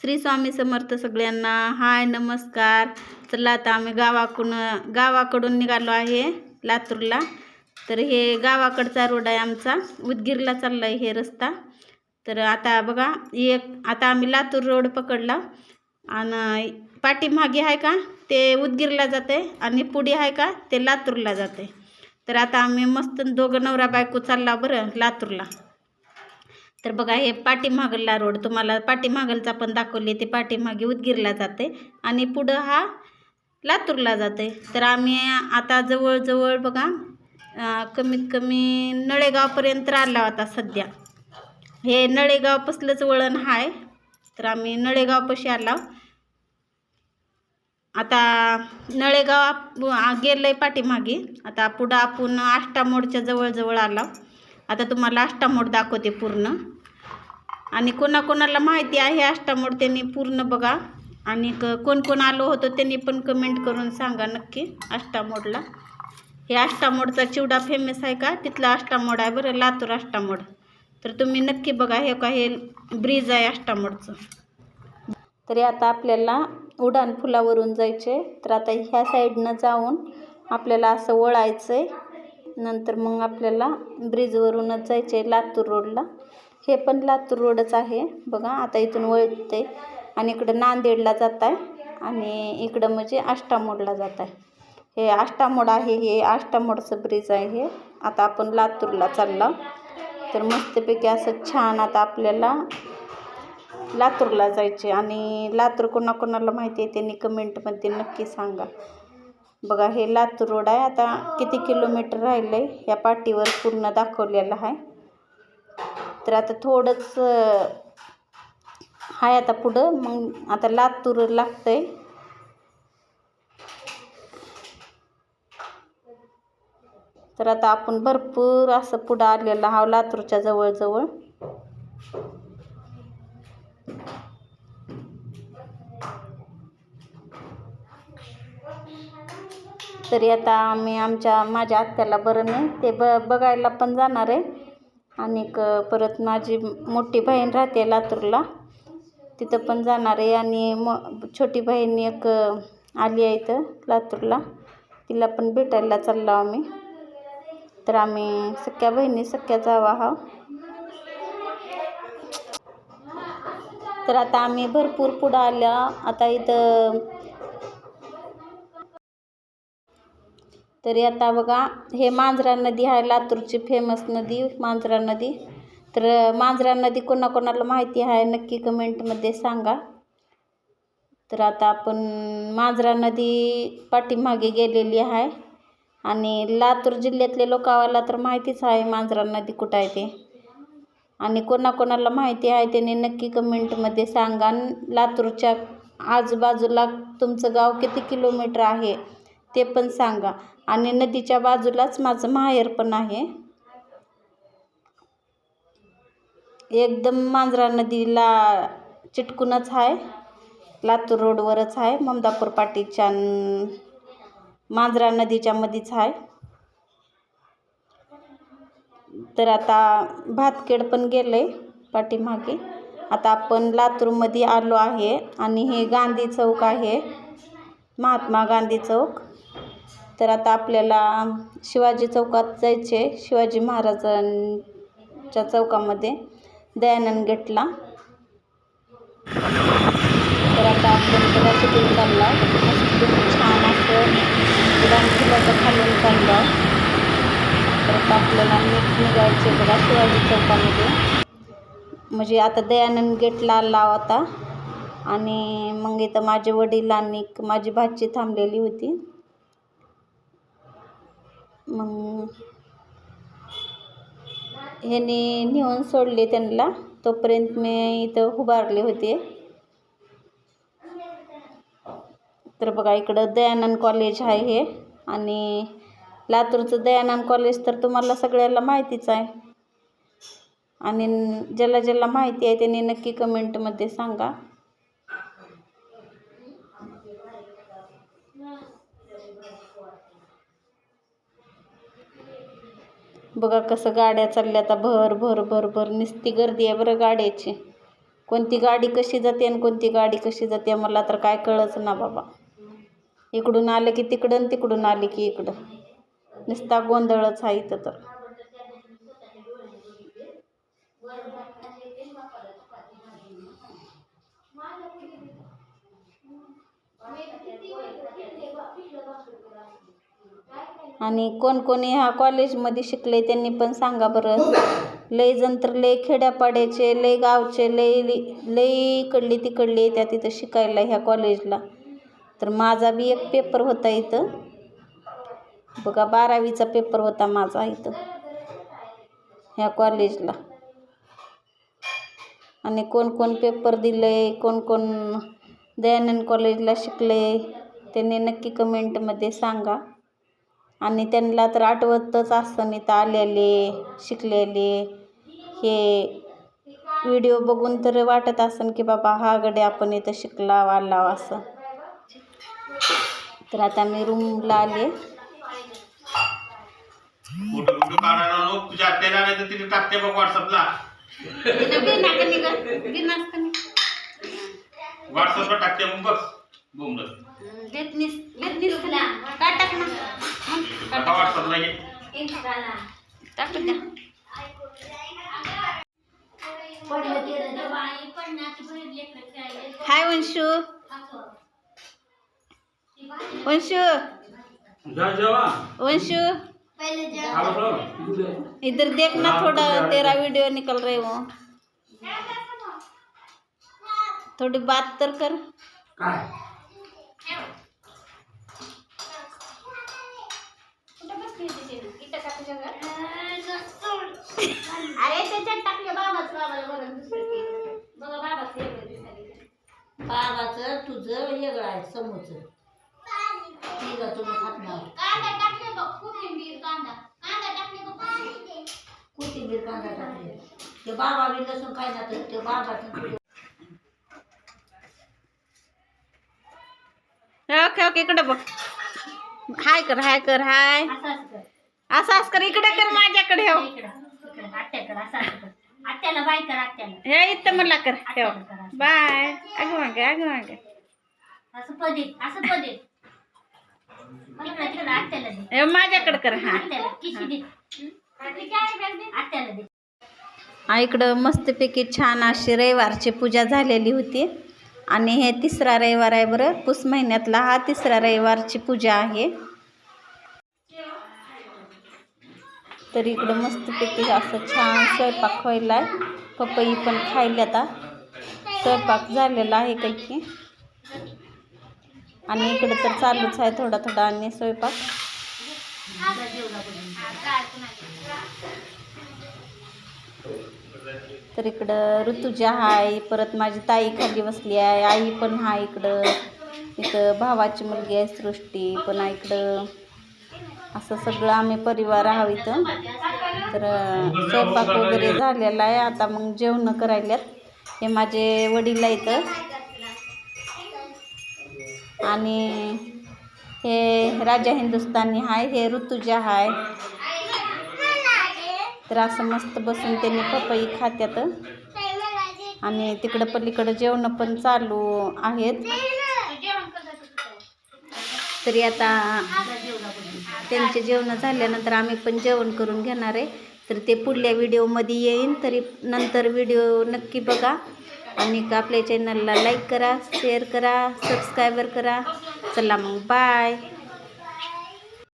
श्री स्वामी समर्थ सगळ्यांना. हाय नमस्कार. चला आता आम्ही गावाकडून गावाकडून निघालो आहे लातूरला. तर हे गावाकडचा रोड आहे आमचा. उदगीरला चालला आहे हे रस्ता. तर आता बघा एक आता आम्ही लातूर रोड पकडला. आणि पाठीमागे आहे का ते उदगीरला जाते आणि पुढे आहे का ते लातूरला जाते. तर आता आम्ही मस्त दोघं नवरा बायको चालला बरं लातूरला. तर बघा हे पाठीमागला रोड तुम्हाला पाठीमागलचा पण दाखवले ते पाठीमागे उदगीरला जाते आणि पुढं हा लातूरला जाते. तर आम्ही आता जवळजवळ बघा कमीत कमी नळेगावपर्यंत आला होता सध्या. हे नळेगावपासलंच वळण आहे तर आम्ही नळेगावपाशी आला. आता नळेगाव आप गेलं आहे पाठीमागे. आता पुढं आपण आष्टा मोडच्या जवळजवळ आला. आता तुम्हाला अष्टामोड दाखवते पूर्ण. आणि कोणाकोणाला माहिती आहे अष्टामोड त्यांनी पूर्ण बघा. आणि क कोण कोण आलो होतो त्यांनी पण कमेंट करून सांगा नक्की अष्टामोडला. हे अष्टामोडचा चिवडा फेमस आहे का? तिथला अष्टामोड आहे बरं लातूर अष्टामोड. तर तुम्ही नक्की बघा हे का हे ब्रिज आहे अष्टामोडचं. तरी आता आपल्याला उड्डाण फुलावरून जायचे तर आता ह्या साईडनं जाऊन आपल्याला असं वळायचं आहे नंतर मग आपल्याला ब्रिजवरूनच जायचं आहे लातूर रोडला. हे पण लातूर रोडच आहे. बघा आता इथून वळते आणि इकडं नांदेडला जात आहे आणि इकडं म्हणजे आष्टामोडला जात आहे हे आष्टामोड आहे हे आष्टामोडचं ब्रिज आहे. हे आता आपण लातूरला चालला. तर मस्तपैकी असं छान आता आपल्याला लातूरला जायचे आणि लातूर कोणाकोणाला माहिती आहे त्यांनी कमेंटमध्ये नक्की सांगा. बघा हे लातूर रोड आहे. आता किती किलोमीटर राहिलं आहे या पाटीवर पूर्ण दाखवलेलं आहे. तर आता थोडंच आहे आता पुढं. मग आता लातूर लागतं आहे तर आता आपण भरपूर असं पुढं आलेलं हा लातूरच्या जवळजवळ. तरी आता आम्ही आमच्या माझ्या आत्याला बरं नाही. ते ब बघायला पण जाणार आहे. आणि क परत माझी मोठी बहीण राहते लातूरला. तिथं पण जाणार आहे. आणि म छोटी बहीण एक आली आहे इथं लातूरला. तिला पण भेटायला चाललो आम्ही. तर आम्ही सख्या बहिणी सख्या जावा हा. तर आता आम्ही भरपूर पुढं आल्या. आता इथं तरी आता बघा हे मांजरा नदी आहे लातूरची फेमस नदी मांजरा नदी. तर मांजरा नदी कोणाकोणाला माहिती आहे नक्की कमेंटमध्ये सांगा. तर आता आपण मांजरा नदी पाठीमागे गेलेली आहे. आणि लातूर जिल्ह्यातले लोकावाला तर माहितीच आहे मांजरा नदी कुठं आहे ते. आणि कोणाकोणाला माहिती आहे त्याने नक्की कमेंटमध्ये सांगा. आणि लातूरच्या आजूबाजूला तुमचं गाव किती किलोमीटर आहे ते पण सांगा. आणि नदीच्या बाजूलाच माझं माहेर पण आहे. एकदम मांजरा नदीला चिटकूनच आहे. लातूर रोडवरच आहे. ममदापूर पाटीच्या मांजरा नदीच्या मध्येच आहे. तर आता भातखेड पण गेलं आहे पाठीमागे. आता आपण लातूरमध्ये आलो आहे आणि हे गांधी चौक आहे. महात्मा गांधी चौक. तर आता आपल्याला शिवाजी चौकात जायचे शिवाजी महाराजांच्या चौकामध्ये दयानंद गेटला. तर आता आपण त्याला तिथून चालला छान असं उड्डाण पुलाचं खालून चाललो तर आता आपल्याला नीट निघायचे बघा शिवाजी चौकामध्ये. म्हणजे आता दयानंद गेटला आला होता आणि मग इथं माझे वडील आणि माझी भाची थांबलेली होती. मग ह्याने नेऊन सोडले त्यांना. तोपर्यंत मी इथं उभारले होते. तर बघा इकडं दयानंद कॉलेज आहे हे. आणि लातूरचं दयानंद कॉलेज तर तुम्हाला सगळ्याला माहितीच आहे. आणि ज्याला ज्याला माहिती आहे त्यांनी नक्की कमेंटमध्ये सांगा. बघा कसं गाड्या चालल्या आता. भर भर भर भर. नुसती गर्दी आहे बरं गाड्याची. कोणती गाडी कशी जाते आणि कोणती गाडी कशी जाते मला तर काय कळच ना बाबा. इकडून आलं की तिकडं तिकडून आले की इकडं. नुसता गोंधळच आहे इथं तर. आणि कोण कोणी ह्या कॉलेजमध्ये शिकले त्यांनी पण सांगा बरं. लय जण तर लय खेड्यापाड्याचे लय गावचे लय लय इकडली तिकडली येत्या तिथं शिकायला ह्या कॉलेजला. तर माझा बी एक पेपर होता इथं. बघा बारावीचा पेपर होता माझा इथं. ह्या कॉलेजला. आणि कोण कोण पेपर दिले कोण कोण दयानंद कॉलेजला शिकले त्यांनी नक्की कमेंटमध्ये सांगा. आणि त्यांना तर आठवतच असतं इथं आलेले शिकलेले. हे व्हिडिओ बघून तर वाटत असन की बाबा हा गडे आपण इथं शिकला आला असं. तर आता मी रूमला आले. फोटो फोटो काढायला नको तुझ्या आत्याला नाही तर तिने टाकते बघ व्हॉट्सअपला व्हॉट्सअपला टाकते मग बघ बोंबल व्हॉट्सअपला ये हाय वंशू। वंशू। वंशू। इधर देख ना थोड़ा तेरा वीडियो निकल रहे हो। थोड़ी बात तर कर। अरे त्याच्यात टाकले बाबाच बाबाला बरं दुसरं बघा बाबाच बाबाचं तुझं वेगळं आहे समोरचं. तिघं तुम्ही खात नाही कांदा टाकले बघ कोथिंबीर कांदा. कांदा टाकले बघ. कोथिंबीर कांदा टाकले. ते बाबा बी लसूण काय ते बाबाचं. ओके ओके इकडं बघ. हाय कर हाय कर हाय. असं असं कर इकडे कर माझ्याकडे हो. इकडं इकडं आत्या कर असं असं कर. आत्याला बाय कर आत्याला. हे इथं मला कर ठेव. बाय. अगं मागे अगं मागे. असं पदे असं पदे तिकडं तिकडं आत्याला दे. हे माझ्याकडे कर हा. आत्याला किशी दे. आत्याला दे. हा इकडं मस्तपैकी छान अशी रविवारची पूजा झालेली होती. आणि हे तिसरा रविवार आहे बरं पुस महिन्यातला हा तिसरा रविवारची पूजा आहे. तर इकडं मस्तपैकी असं छान स्वयंपाक व्हायला आहे पपई पण खायला आता. स्वयंपाक झालेला आहे काही आणि इकडं तर चालूच आहे थोडा थोडा आणि स्वयंपाक. तर इकडं ऋतुजा आहे परत माझी ताई खाली बसली आहे आई पण आहे इकडं. इथं भावाची मुलगी आहे सृष्टी पण इकडं. असं सगळं आम्ही परिवार आहोत इथं. तर स्वयंपाक वगैरे झालेला आहे. आता मग जेवणं करायल्यात. हे माझे वडील आहेत. आणि हे राजा हिंदुस्तानी आहे हे ऋतुजा आहे तर असं मस्त बसून त्यांनी पपई खात्यात. आणि तिकडं पलीकडं जेवणं पण चालू आहेत. तरी आता त्यांचे जेवणं झाल्यानंतर आम्ही पण जेवण करून घेणार आहे. तर ते पुढल्या व्हिडिओमध्ये येईन तरी नंतर व्हिडिओ नक्की बघा. आणि आपल्या चॅनलला लाईक करा शेअर करा सबस्क्रायबर करा. चला मग बाय